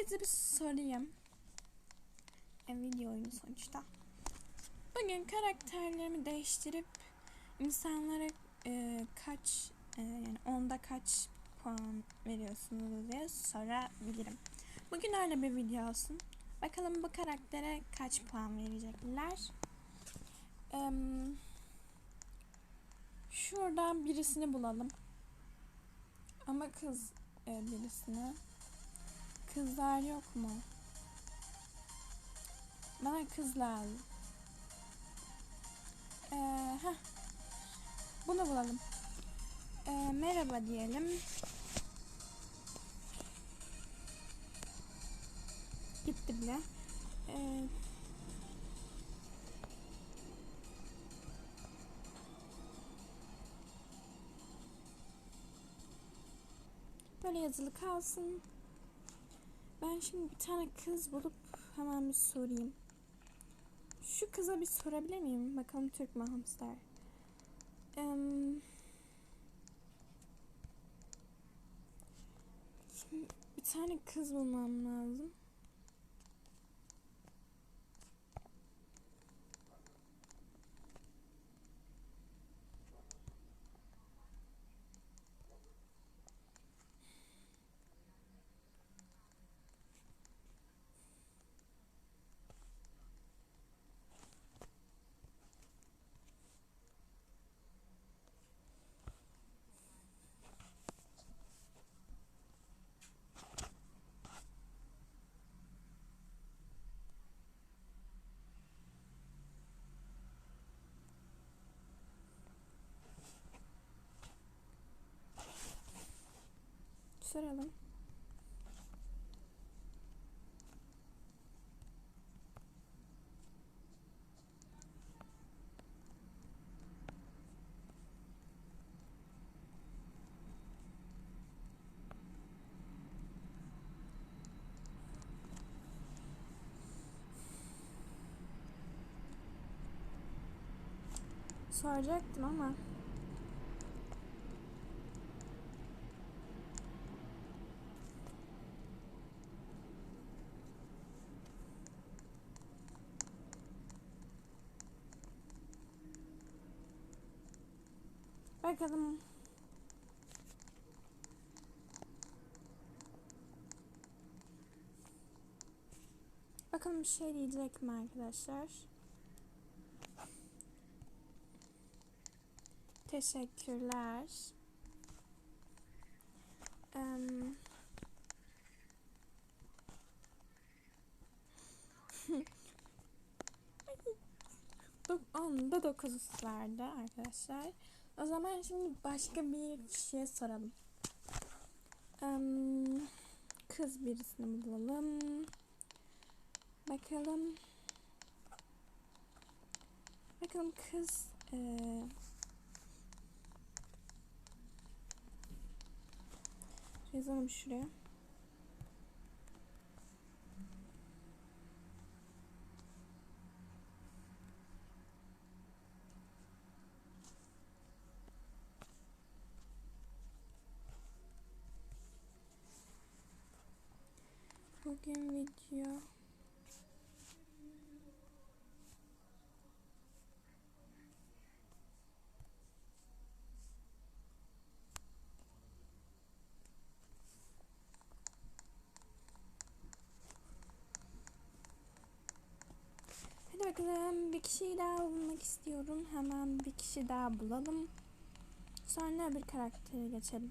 herkese bir sorayım. E, video oyunu sonuçta. Bugün karakterlerimi değiştirip insanlara e, kaç e, yani onda kaç puan veriyorsunuz diye sorabilirim. Bugün öyle bir video olsun. Bakalım bu karaktere kaç puan verecekler. Eee Şuradan birisini bulalım. Ama kız e, birisini. Kızlar yok mu? Bana kız lazım. Ee. Bunu bulalım. Ee, merhaba diyelim. Gitti bile. Ee, Böyle yazılı kalsın. Ben şimdi bir tane kız bulup hemen bir sorayım. Şu kıza bir sorabilir miyim? Bakalım Türk mü hamster? Şimdi bir tane kız bulmam lazım. Soralım. Soracaktım ama Bakalım. Bakalım bir şey diyecek mi arkadaşlar? Teşekkürler. Um, Onda dokuz verdi arkadaşlar. O zaman şimdi başka bir kişiye soralım. Um, kız birisini bulalım. Bakalım. Bakalım kız ee, yazalım şuraya. Bugün video Bakalım bir kişiyi daha bulmak istiyorum. Hemen bir kişi daha bulalım. Sonra bir karaktere geçelim.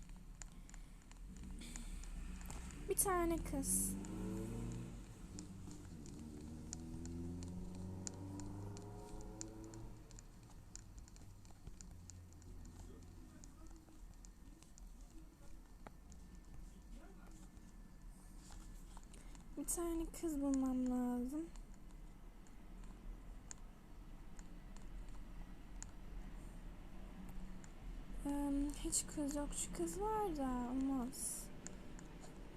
Bir tane kız. Bir tane kız bulmam lazım. Ee, hiç kız yok. Şu kız var da olmaz.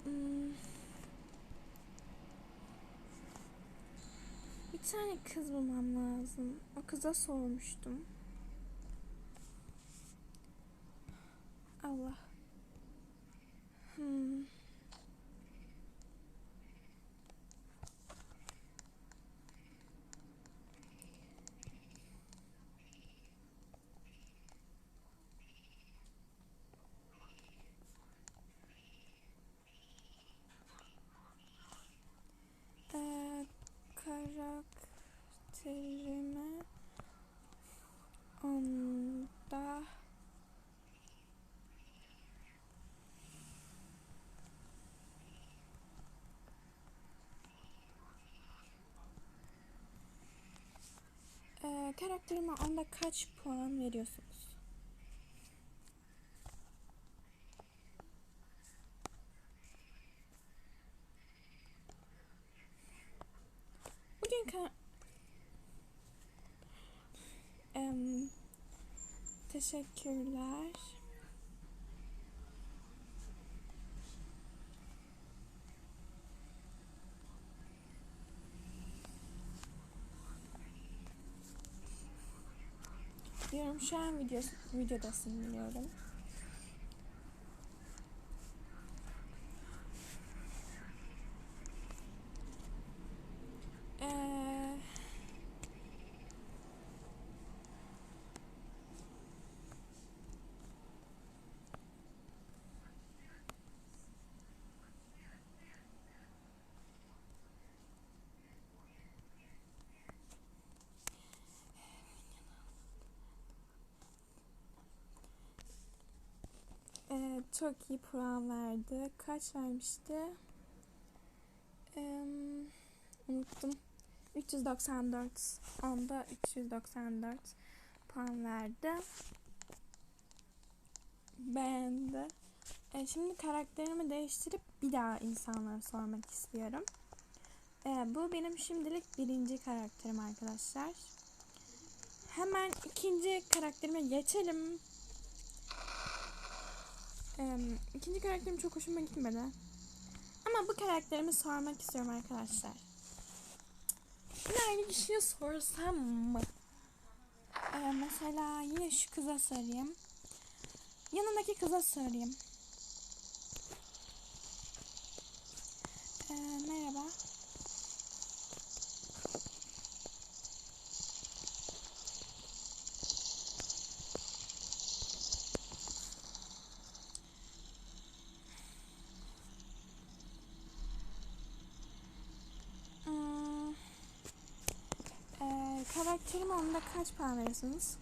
Hmm. Bir tane kız bulmam lazım. O kıza sormuştum. Allah. Hmm. Karakterimi onda Ee, karakterime onda kaç puan veriyorsunuz? Teşekkürler. Diyorum şu an video, videodasın biliyorum. Ee, Ee, çok iyi puan verdi. Kaç vermişti? Ee, unuttum. 394. Onda 394 puan verdi. Beğendi. Ee, şimdi karakterimi değiştirip bir daha insanlara sormak istiyorum. Ee, bu benim şimdilik birinci karakterim arkadaşlar. Hemen ikinci karakterime geçelim. Ee, ikinci karakterim çok hoşuma gitmedi. Ama bu karakterimi sormak istiyorum arkadaşlar. Yine aynı kişiye sorsam mı? Ee, mesela yine şu kıza sorayım. Yanındaki kıza sorayım. Ee, merhaba. Hmm. Karakterime onda kaç puan veriyorsunuz?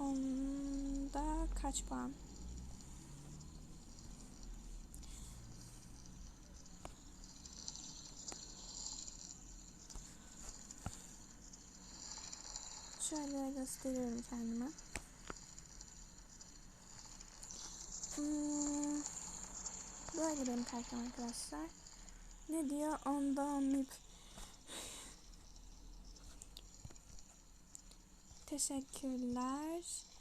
Onda kaç puan? Şöyle gösteriyorum kendime. Hmm, böyle benim kartım arkadaşlar. Ne diyor? Onluk. Teşekkürler.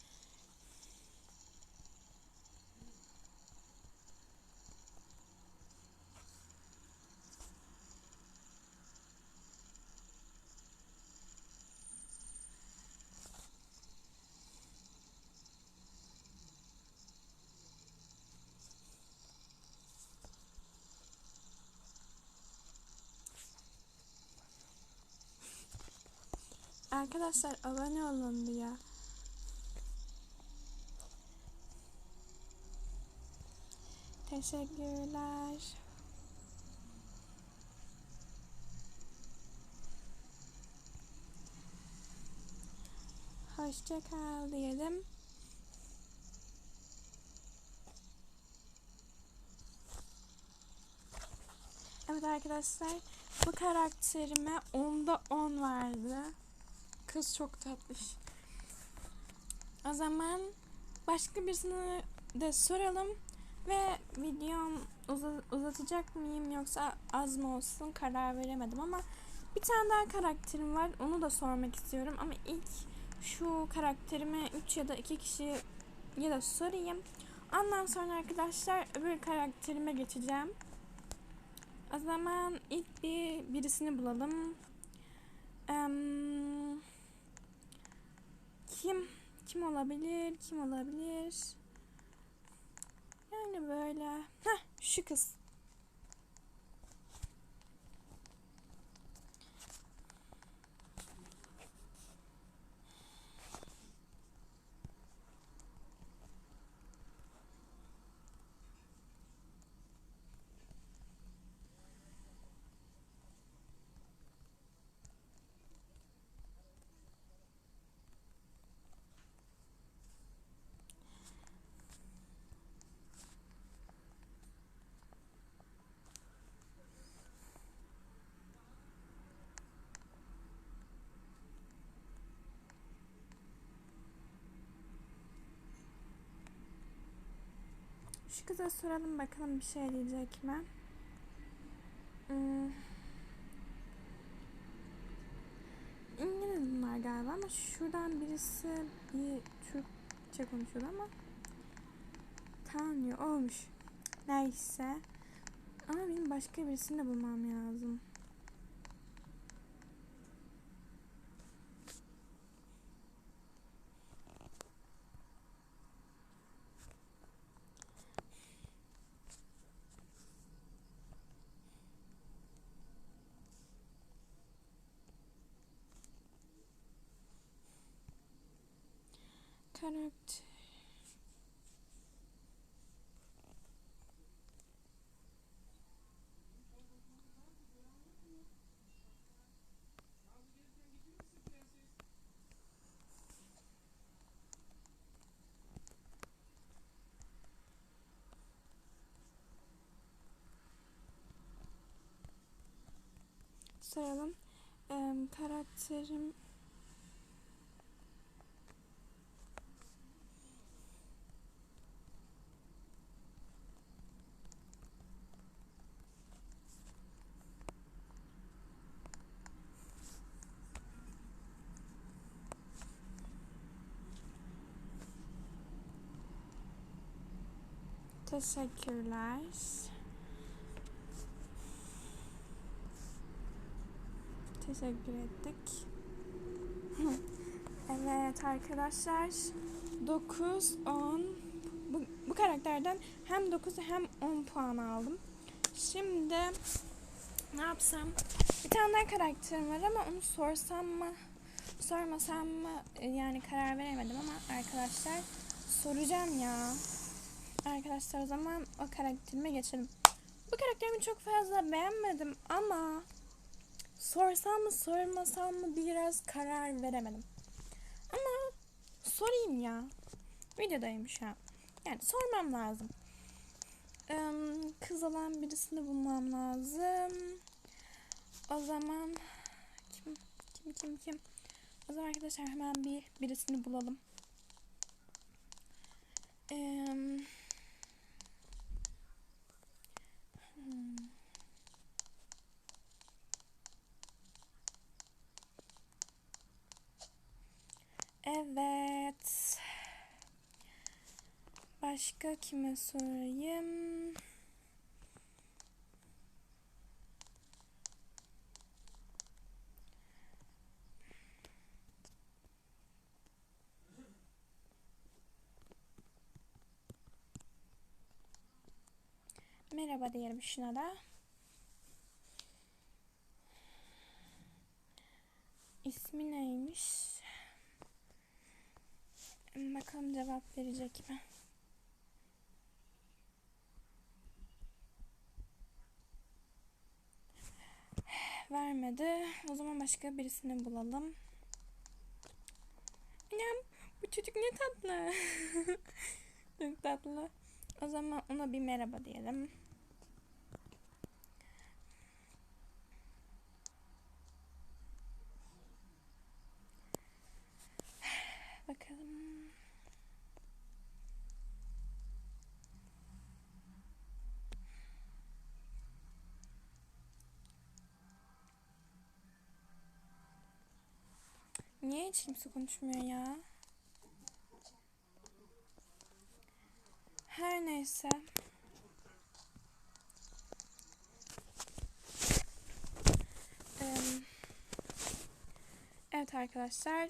Arkadaşlar abone olun diyor. Teşekkürler. Hoşça kal diyelim. Evet arkadaşlar bu karakterime onda 10 verdi. Kız çok tatlış. O zaman başka birisine de soralım ve videom uza- uzatacak mıyım yoksa az mı olsun karar veremedim ama bir tane daha karakterim var onu da sormak istiyorum ama ilk şu karakterime 3 ya da 2 kişiye da sorayım. Ondan sonra arkadaşlar öbür karakterime geçeceğim. O zaman ilk bir birisini bulalım. Em, kim olabilir? Kim olabilir? Yani böyle. Heh, şu kız. Şu kıza soralım bakalım bir şey diyecek mi? Hmm. İngiliz bunlar galiba ama şuradan birisi bir Türkçe konuşuyordu ama Tanrı olmuş. Neyse. Ama benim başka birisini de bulmam lazım. Karakter. Soralım. Em, karakterim Teşekkürler. Teşekkür ettik. evet arkadaşlar. 9, 10. Bu, bu karakterden hem 9 hem 10 puan aldım. Şimdi ne yapsam? Bir tane daha karakterim var ama onu sorsam mı? Sormasam mı? Yani karar veremedim ama arkadaşlar soracağım ya. Arkadaşlar o zaman o karakterime geçelim. Bu karakterimi çok fazla beğenmedim ama sorsam mı sormasam mı biraz karar veremedim. Ama sorayım ya. Videodayım şu an. Yani sormam lazım. Ee, kız olan birisini bulmam lazım. O zaman kim kim kim kim? O zaman arkadaşlar hemen bir birisini bulalım. Eee Hmm. Evet. Başka kime sorayım? Merhaba diyelim şuna da. İsmi neymiş? Bakalım cevap verecek mi? Vermedi. O zaman başka birisini bulalım. Annem bu çocuk ne tatlı. Çok tatlı. O zaman ona bir merhaba diyelim. Bakalım. Niye hiç kimse konuşmuyor ya? Her neyse. Evet arkadaşlar.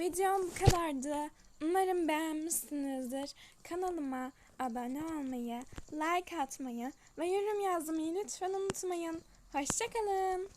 Videom bu kadardı. Umarım beğenmişsinizdir. Kanalıma abone olmayı, like atmayı ve yorum yazmayı lütfen unutmayın. Hoşçakalın.